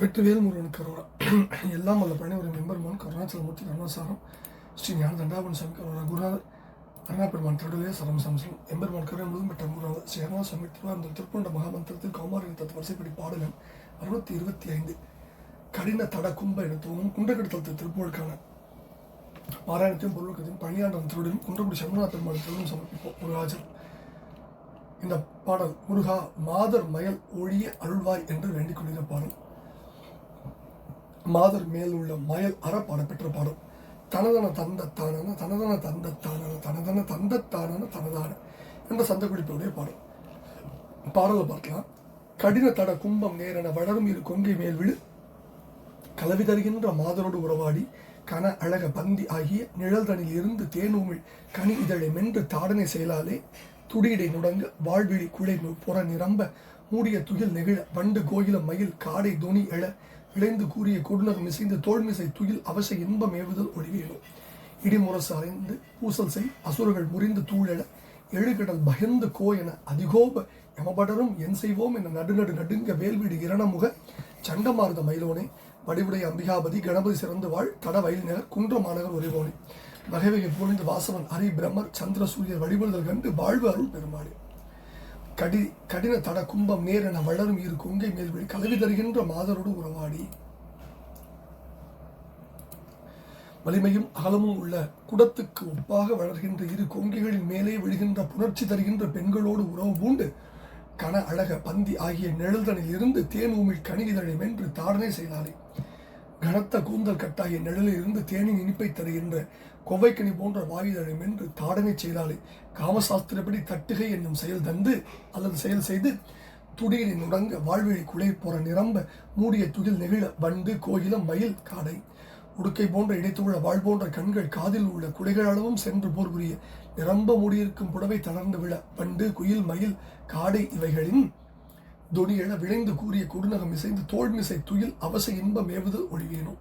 வெற்றிவேல் முருகன் கரோரா எல்லாம் வல்ல பழனி ஒரு மெம்பர் மோன் கருணாச்சலமூர்த்தி கருணாசாரம் ஸ்ரீ ஞான தண்டாபன் சாமி கரோரா குருநாதர் அருணாபெருமான் திருடலே சரம் சம்சம் எம்பெருமான் கருணை முழுதும் பெற்ற குருநாதர் ஸ்ரீ அருணா சுவாமி திருவாரூர் திருப்பூண்ட மகாமந்திரத்தில் கௌமாரி தத்து வரிசைப்படி பாடலம் அறுநூத்தி இருபத்தி ஐந்து. கடின தட கும்ப என தோணும் குண்டக்கடுத்தல் திருப்புகழுக்கான பாராயணத்தையும் பொருளுக்கத்தையும் பணியாண்டன் திருடலும் குன்றக்குடி சண்முகநாத பெருமாள் திருடன் சமர்ப்பிப்போம். முருகாஜர். இந்த பாடல் முருகா மாதர் மயல் ஒழிய அருள்வாய் என்று வேண்டிக் கொண்டிருந்த பாடல். மாதர் மேல் உள்ள மயல் அற பாடப்பெற்ற பாடம் தனதன தந்த தானன தனதன தந்த தானன தனதன தந்த தானன தனதான என்ற சந்த குறிப்புடைய பாடம் பாடலை பார்க்கலாம். கடின தட கும்பம் நேரன வளரும் இரு கொங்கை மேல் விழு. கலவி தருகின்ற மாதரோடு உறவாடி கன அழக பந்தி ஆகிய நிழல்தனில் இருந்து தேனூமிழ் கனி இதழை மென்று தாடனை செயலாலே துடியடை முடங்க வாழ்விழி குழை புற நிரம்ப மூடிய துகில் நெகிழ வண்டு கோயில மயில் காடை துணி எழ விளைந்து கூறிய கொடுநகம் மிசைந்து தோல்மிசை துயில் அவச இன்பம் ஏவுதல் ஒளிவேணும் இடிமுரசு அறைந்து பூசல் செய் அசுரர்கள் முறிந்து தூழெழ எழுகடல் பயந்து கோ என அதிகோப எமபடரும் என் செய்வோம் என நடுநடு நடுங்க வேல்வீடு இரணமுக. சண்டமார்ந்த மயிலோனே வடிவுடைய அம்பிகாபதி கணபதி சிறந்து வாழ் தட வயல் நகர் குன்ற மாநகர் ஒளிவோனே வகைவகை பொழிந்து வாசவன் ஹரி பிரம்மர் சந்திர சூரியர் வழிபடுதல் கண்டு வாழ்வு அருள் பெருமாளே கடி கடின தட கும்பம் நேர் என வளரும் இரு கொங்கை மேல்வழி கலவி தருகின்ற மாதரோடு உறவாடி. வலிமையும் அகலமும் உள்ள குடத்துக்கு ஒப்பாக வளர்கின்ற இரு கொங்கைகளின் மேலே விழுகின்ற புணர்ச்சி தருகின்ற பெண்களோடு உறவு பூண்டு கன அழக பந்தி ஆகிய நிழல்தனில் இருந்து தேன் ஊமில் கணிதழை மென்று தாடனை செய்தாரே கனத்த கூந்தல் கட்டாய நிழலில் இருந்து தேனின் இனிப்பை தருகின்ற கொவ்வைக்கனி போன்ற வாயுதழை மென்று தாடனை செய்தாலே காமசாஸ்திரப்படி தட்டுகை என்னும் செயல் தந்து அல்லது செயல் செய்து துடியினை நுடங்க வாழ்விழி குலை போற நிரம்ப மூடிய துகில் நெகிழ வண்டு கோயிலம் மயில் காடை. உடுக்கை போன்ற இடைத்துள்ள வாழ் போன்ற கண்கள் காதில் உள்ள குடைகள் அளவும் சென்று போர் புரிய நிரம்ப மூடியிருக்கும் புடவை தளர்ந்து விழ வண்டு குயில் மயில் காடை இவைகளின் தொனி என விளைந்து கூறிய கொடுநகம் இசைந்து தோல் மிசை துயில் அவச இன்பம் ஏவுதல் ஒளிவேணும்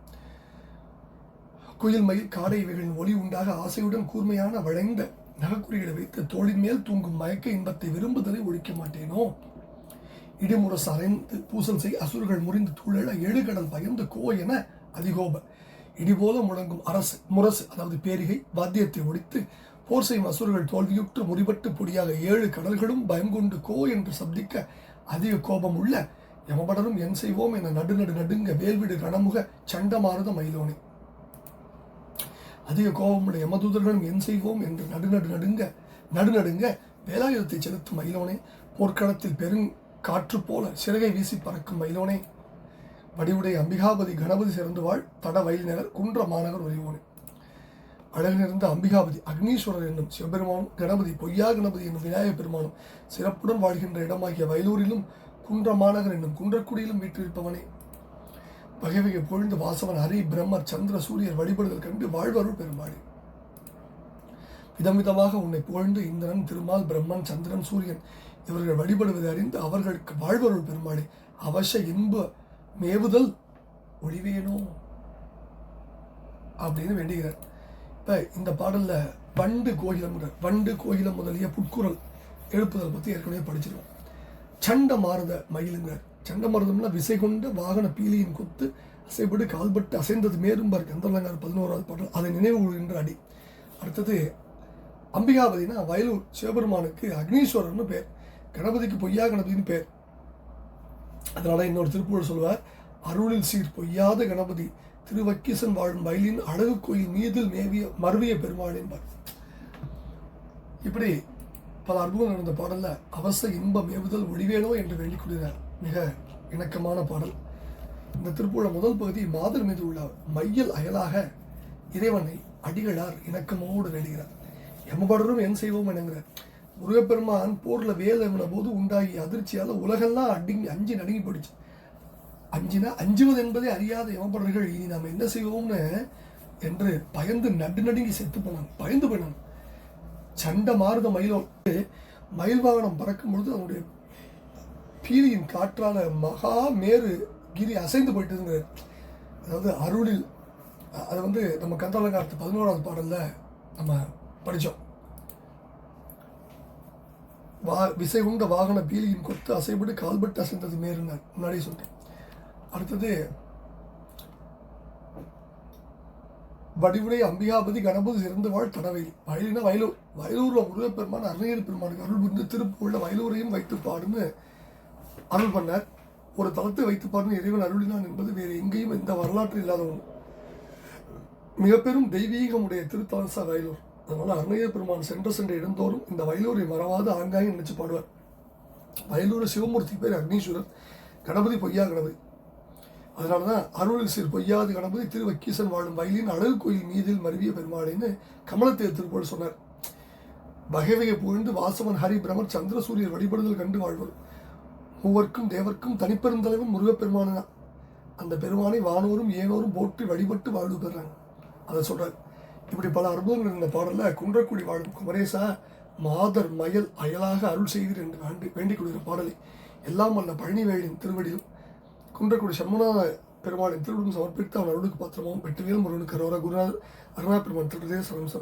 குயில் மயில் காடை இவைகளின் ஒளி உண்டாக ஆசையுடன் கூர்மையான வளைந்த நகக்குறிகளை வைத்து தோளின் மேல் தூங்கும் மயக்க இன்பத்தை விரும்புதலை ஒழிக்க மாட்டேனோ? இடிமுரசு அரைந்து பூசல் செய் அசுர்கள் முறிந்து தூழல எழுகடல் பயந்து கோ என அதிகோப. இடிபோல முழங்கும் அரசு முரசு அதாவது பேரிகை வாத்தியத்தை ஒழித்து போர் செய்யும் அசுரர்கள் தோல்வியுற்று முறிபட்டு பொடியாக ஏழு கடல்களும் பயங்கொண்டு கோ என்று சப்திக்க அதிக கோபம் உள்ள யமபடரும் என் செய்வோம் என நடுநடு நடுங்க வேல்விடு கணமுக சண்டமாருத மயிலோனே அதிக கோபமுள்ள யமதூதர்களும் என் செய்வோம் என்று நடுநடு நடுங்க நடுநடுங்க வேலாயுதத்தை செலுத்தும் மயிலோனே போர்க்களத்தில் பெரும் காற்று போல சிறகை வீசி பறக்கும் மயிலோனே வடிவுடைய அம்பிகாபதி கணபதி சிறந்து வாழ் தட வயல் நகர் குன்ற மாநகர் ஒலிவோனே அழகு நிறைந்த அம்பிகாபதி அக்னீஸ்வரர் என்னும் சிவபெருமானும் கணபதி பொய்யா கணபதி என்னும் விநாயகப் பெருமானும் சிறப்புடன் வாழ்கின்ற இடமாகிய வயலூரிலும் குன்ற மாநகர் என்னும் குன்றக்குடியிலும் வீற்றிருப்பவனே. வகை வகை பொழுந்து வாசவன் ஹரி பிரம்மர் சந்திர சூரியர் வழிபடுதல் கண்டு வாழ்வருள் பெருமாளே. விதம் விதமாக உன்னை புகழ்ந்து இந்திரன் திருமால் பிரம்மன் சந்திரன் சூரியன் இவர்கள் வழிபடுவதை அறிந்து அவர்களுக்கு வாழ்வருள் பெருமாளே. அவச இன்ப மேவுதல் ஒளிவேனோ அப்படின்னு வேண்டுகிறார். இப்போ இந்த பாடலில் வண்டு கோயிலம் வண்டு கோயிலம் முதலிய புட்குரல் எழுப்புதல் பற்றி ஏற்கனவே படிச்சிருக்கோம். சண்ட மாறுத மயிலுங்கிறார் சண்ட மாறுதம்னா விசை கொண்ட வாகன பீலியின் கொத்து அசைப்பட்டு கால்பட்டு அசைந்தது மேரும்பார் கந்தலங்கார் பதினோராவது பாடல் அதை நினைவு கொள்கின்ற அடி. அடுத்தது அம்பிகாபதினா வயலூர் சிவபெருமானுக்கு அக்னீஸ்வரர்னு பேர் கணபதிக்கு பொய்யா கணபதினு பேர். அதனால் இன்னொரு திருப்பூர் சொல்வார் அருளில் சீர் பொய்யாத கணபதி திருவக்கீசன் வாழும் வயலின் அழகு கோயில் மீதில் மேவிய மருவிய பெருமாள் என்பார். இப்படி பல அற்புதம் நடந்த பாடலில் அவச இன்பம் ஏவுதல் ஒளிவேணோ என்று வேண்டிக் கொள்கிறார் மிக இணக்கமான பாடல். இந்த திருப்புகழ முதல் பகுதி மாதர் மீது உள்ள மையல் அயலாக இறைவனை அடிகளார் இணக்கமோடு வேண்டுகிறார். எம்மபடரும் என் செய்வோம் என்கிறார். முருகப்பெருமான் போர்ல வேலை போது உண்டாகிய அதிர்ச்சியால உலகெல்லாம் அடிங்கி அஞ்சு நடுங்கி போயிடுச்சு. அஞ்சினா அஞ்சுவது என்பதை அறியாத யமபடர்கள் இனி நாம் என்ன செய்வோம்னு என்று பயந்து நடு நடுங்கி செத்து போனாங்க பயந்து போயினான் சண்டை மாறுத மயிலோட்டு மயில் வாகனம் பறக்கும் பொழுது அதனுடைய பீலியின் காற்றால் மகா மேரு கிரி அசைந்து போயிட்டுங்கிற அதாவது அருளில் அதை வந்து நம்ம கந்தலங்காரத்து பதினோராவது பாடலில் நம்ம படித்தோம் வா விசை உண்ட வாகன பீலியின் கொத்து அசைபட்டு கால்பட்டு அசைந்தது மேறுனார் முன்னாடியே சொல்லிட்டேன். அடுத்தது வடிவுடை அம்பிகாபதி கணபதி சிறந்து வாழ் தடவையில் வயலினா வயலூர் வயலூர்ல முருகப்பெருமான் அருணகிரி பெருமானுக்கு அருள் புரிந்து திருப்பூரில் வயலூரையும் வைத்து பாடுன்னு அருள் பண்ணார். ஒரு தளத்தை வைத்து பாடுன்னு இறைவன் அருளினான் என்பது வேறு எங்கேயும் எந்த வரலாற்று இல்லாத ஒன்று மிகப்பெரும் பெரும் தெய்வீகமுடைய திருத்தலசா வயலூர். அதனால் அருணகிரி பெருமான் சென்ற சென்ற இடந்தோறும் இந்த வயலூரை மறவாது ஆங்காங்கே நினைச்சு பாடுவார். வயலூர் சிவமூர்த்தி பேர் அக்னீஸ்வரர் கணபதி பொய்யா கணபதி அதனால தான் அருள் சிறு பொய்யாது கணபதி திருவக்கீசன் வாழும் வயலின் அழகு கோயில் மீதில் மருவிய பெருமாளைன்னு கமலத்தை திருப்போல் சொன்னார். வகைவகை புகழ்ந்து வாசவன் ஹரி பிரமர் சந்திரசூரியர் வழிபடுதல் கண்டு வாழ்வர். மூவர்க்கும் தேவர்க்கும் தனிப்பெருந்தலைவன் முருகப்பெருமானு தான் அந்த பெருமானை வானோரும் ஏனோரும் போற்றி வழிபட்டு வாழ்வு பெறாங்க அதை சொல்கிறார் இப்படி பல அற்புதங்கள் இந்த பாடலில் குன்றக்குடி வாழும் குமரேசா மாதர் மயல் அயலாக அருள் செய்கிறேன் என்று வேண்டி வேண்டிக் கொள்கிற பாடலை எல்லாம் அல்ல பழனிவேலின் திருவடியும் குன்றக்குடி சண்முகநாத பெருமாளின் திருவிடும் சமர்ப்பித்து அவன் அருளுக்கு பாத்திரமாகவும் வெற்றிவேல் முருகனுக்கு அரோரா குருநாதர் அருணா பெருமான் திருதே சரம்